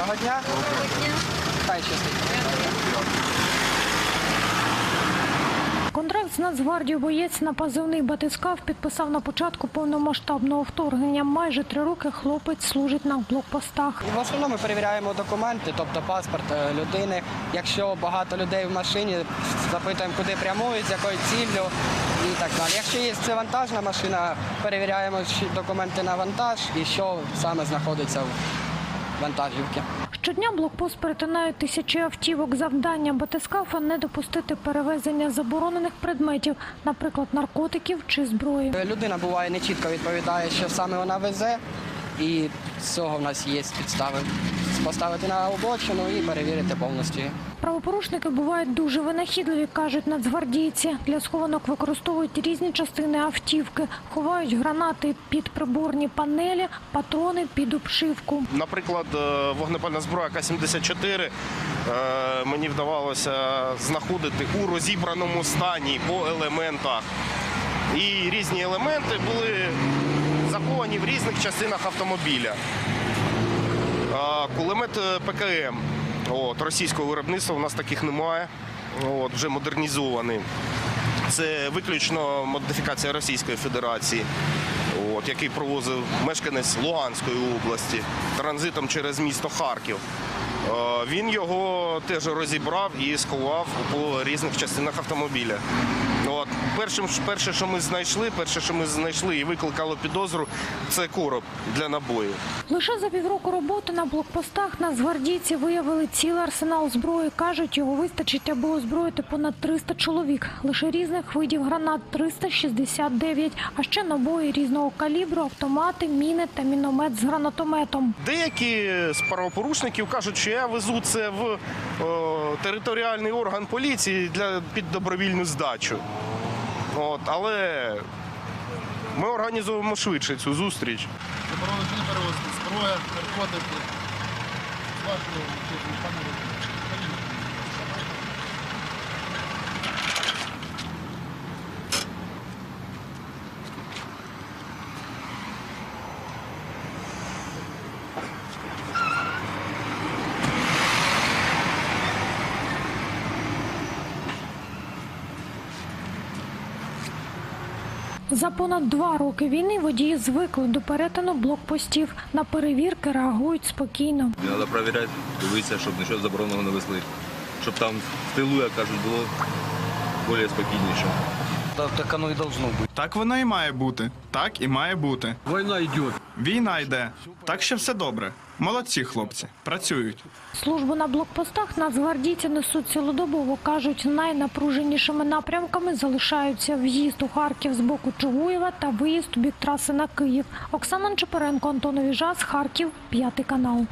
Доброго дня. Хай щастить. Контракт з Нацгвардією боєць на позивний батискав підписав на початку повномасштабного вторгнення. Майже три роки хлопець служить на блокпостах. В основному ми перевіряємо документи, тобто паспорт е, людини. Якщо багато людей в машині, запитуємо, куди прямують, з якою ціллю і так далі. Якщо є це вантажна машина, перевіряємо документи на вантаж і що саме знаходиться в вантажівці. Щодня блокпост перетинають тисячі автівок. Завдання батискафа не допустити перевезення заборонених предметів, наприклад, наркотиків чи зброї. Е, Людина буває не чітко відповідає, що саме вона везе, і з цього в нас є підстави поставити на обочину і перевірити повністю. Правопорушники бувають дуже винахідливі, кажуть нацгвардійці. Для схованок використовують різні частини автівки, ховають гранати під приборні панелі, патрони під обшивку. Наприклад, е, вогнепальна зброя К-74 е, мені вдавалося знаходити у розібраному стані по елементах. І різні елементи були заховані в різних частинах автомобіля. Кулемет е, ПКМ от, російського виробництва у нас таких немає. От, вже модернізований. Це виключно модифікація Російської Федерації, от, який провозив мешканець Луганської області транзитом через місто Харків. Е, Він його теж розібрав і сховав по різних частинах автомобіля. От. Першим, перше, що ми знайшли, перше, що ми знайшли і викликало підозру, це короб для набоїв. Лише за півроку роботи на блокпостах нацгвардійці виявили цілий арсенал зброї. Кажуть, його вистачить, аби озброїти понад 300 чоловік. Лише різних видів гранат 369, а ще набої різного калібру, автомати, міни та міномет з гранатометом. Деякі з правопорушників кажуть, що я везу це в о, територіальний орган поліції для під добровільну здачу. От, але ми організуємо швидше цю зустріч. Заборонено не перевозити зброя, наркотики. Важливо, пане За понад два роки війни водії звикли до перетину блокпостів. На перевірки реагують спокійно. Треба перевіряти, дивитися, щоб нічого забороненого не везли. Щоб там в тилу, як кажуть, було більш спокійніше. Так оно і должно бути. Так воно і має бути. Так і має бути. Война идет. Війна йде. Так що все добре. Молодці хлопці. Працюють. Службу на блокпостах нацгвардійці несуть цілодобово. Кажуть, найнапруженішими напрямками залишаються в'їзд у Харків з боку Чугуєва та виїзд у бік траси на Київ. Оксана Чепаренко, Антон Віжас, Харків, п'ятий канал.